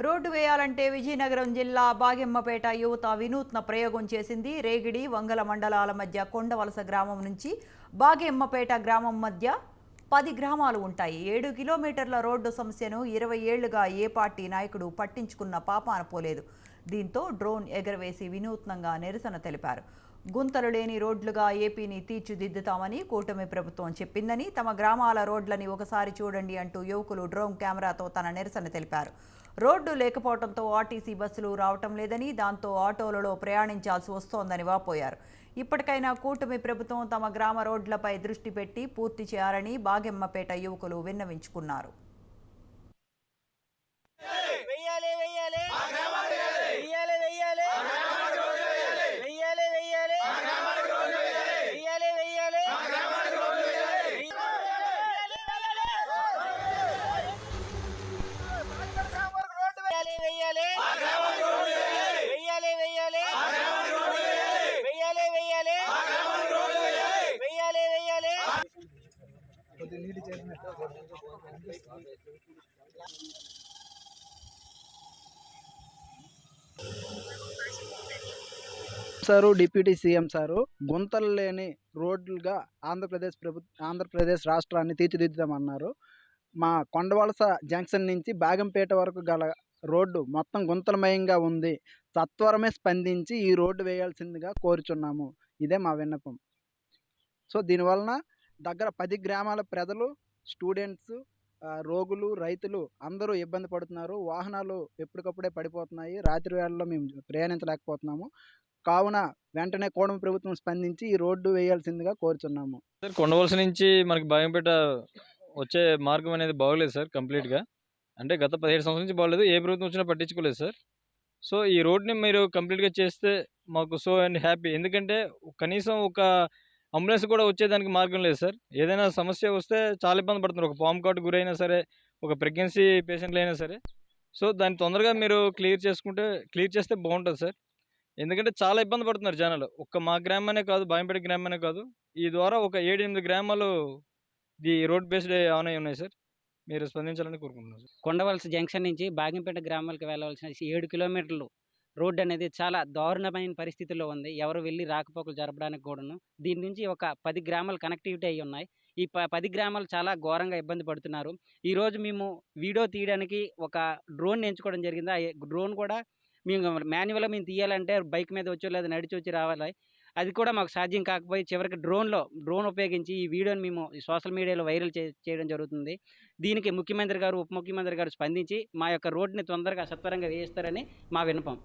Road వేయాలంటే విజయనగరం జిల్లా బాగెమ్మపేట యువత వినూత్న ప్రయోగం చేసింది. రేగిడి వంగల మండలాల మధ్య కొండవలస గ్రామం నుంచి బాగెమ్మపేట గ్రామం మధ్య పది గ్రామాలు ఉంటాయి. ఏడు కిలోమీటర్ల రోడ్డు సమస్యను ఇరవై ఏళ్ళుగా ఏ పార్టీ నాయకుడు పట్టించుకున్న పాపాన పోలేదు. దీంతో డ్రోన్ ఎగరవేసి వినూత్నంగా నిరసన తెలిపారు. గుంతలు లేని రోడ్లుగా ఏపీని తీర్చిదిద్దుతామని కూటమి ప్రభుత్వం చెప్పిందని తమ గ్రామాల రోడ్లని ఒకసారి చూడండి అంటూ యువకులు డ్రోన్ కెమెరాతో తన నిరసన తెలిపారు. రోడ్డు లేకపోవడంతో ఆర్టీసీ బస్సులు రావటం లేదని దాంతో ఆటోలలో ప్రయాణించాల్సి వస్తోందని వాపోయారు. ఇప్పటికైనా కూటమి ప్రభుత్వం తమ గ్రామ రోడ్లపై దృష్టి పెట్టి పూర్తి చేయాలని బాగెమ్మపేట యువకులు విన్నవించుకున్నారు. సారు డిప్యూటీ సీఎం సారు గుంతలు లేని రోడ్లుగా ఆంధ్రప్రదేశ్ ప్రభు ఆంధ్రప్రదేశ్ రాష్ట్రాన్ని తీర్చిదిద్దామన్నారు. మా కొండవలస జంక్షన్ నుంచి బాగంపేట వరకు గల రోడ్డు మొత్తం గుంతలమయంగా ఉంది. సత్వరమే స్పందించి ఈ రోడ్డు వేయాల్సిందిగా కోరుచున్నాము. ఇదే మా విన్నపం. సో దీనివలన దగ్గర పది గ్రామాల ప్రజలు స్టూడెంట్స్ రోగులు రైతులు అందరూ ఇబ్బంది పడుతున్నారు. వాహనాలు ఎప్పటికప్పుడే పడిపోతున్నాయి. రాత్రి వేళల్లో మేము ప్రయాణించలేకపోతున్నాము. కావున వెంటనే కోడమ ప్రభుత్వం స్పందించి ఈ రోడ్డు వేయాల్సిందిగా కోరుచున్నాము. సార్ కొండవలస నుంచి మనకి భయంపేట వచ్చే మార్గం అనేది బాగోలేదు సార్ కంప్లీట్గా. అంటే గత పదిహేడు సంవత్సరాల నుంచి బాగోలేదు. ఏ ప్రభుత్వం వచ్చినా పట్టించుకోలేదు సార్. సో ఈ రోడ్ని మీరు కంప్లీట్గా చేస్తే మాకు సో అండ్ హ్యాపీ. ఎందుకంటే కనీసం ఒక అంబులెన్స్ కూడా వచ్చేదానికి మార్గం లేదు సార్. ఏదైనా సమస్య వస్తే చాలా ఇబ్బంది పడుతున్నారు. ఒక పాము కాటు గురైనా సరే ఒక ప్రెగ్నెన్సీ పేషెంట్లు అయినా సరే. సో దాన్ని తొందరగా మీరు క్లియర్ చేసుకుంటే క్లియర్ చేస్తే బాగుంటుంది సార్. ఎందుకంటే చాలా ఇబ్బంది పడుతున్నారు జనాలు. ఒక్క మా గ్రామనే కాదు బాయంపేట గ్రామనే కాదు. ఈ ద్వారా ఒక ఏడు ఎనిమిది గ్రామాలు ఈ రోడ్ బేస్డ్ ఆన్ అయి ఉన్నాయి సార్. మీరు స్పందించాలని కోరుకుంటున్నాను సార్. కొండవలస జంక్షన్ నుంచి బాగంపేట గ్రామాలకు వెళ్ళవలసిన ఏడు కిలోమీటర్లు రోడ్డు అనేది చాలా దారుణమైన పరిస్థితిలో ఉంది. ఎవరు వెళ్ళి రాకపోకలు జరపడానికి కూడాను దీని నుంచి ఒక పది గ్రామాలు కనెక్టివిటీ అయి ఉన్నాయి. ఈ ప పది గ్రామాలు చాలా ఘోరంగా ఇబ్బంది పడుతున్నారు. ఈరోజు మేము వీడియో తీయడానికి ఒక డ్రోన్ ఎంచుకోవడం జరిగింది. ఆ డ్రోన్ కూడా మేము మాన్యువల్గా మేము తీయాలంటే బైక్ మీద వచ్చో లేదా నడిచి వచ్చి రావాలి. అది కూడా మాకు సాధ్యం కాకపోయి చివరికి డ్రోన్లో డ్రోన్ ఉపయోగించి ఈ వీడియోని మేము సోషల్ మీడియాలో వైరల్ చేయడం జరుగుతుంది. దీనికి ముఖ్యమంత్రి గారు ఉప ముఖ్యమంత్రి గారు స్పందించి మా యొక్క రోడ్ని తొందరగా సత్వరంగా వేయిస్తారని మా వినపం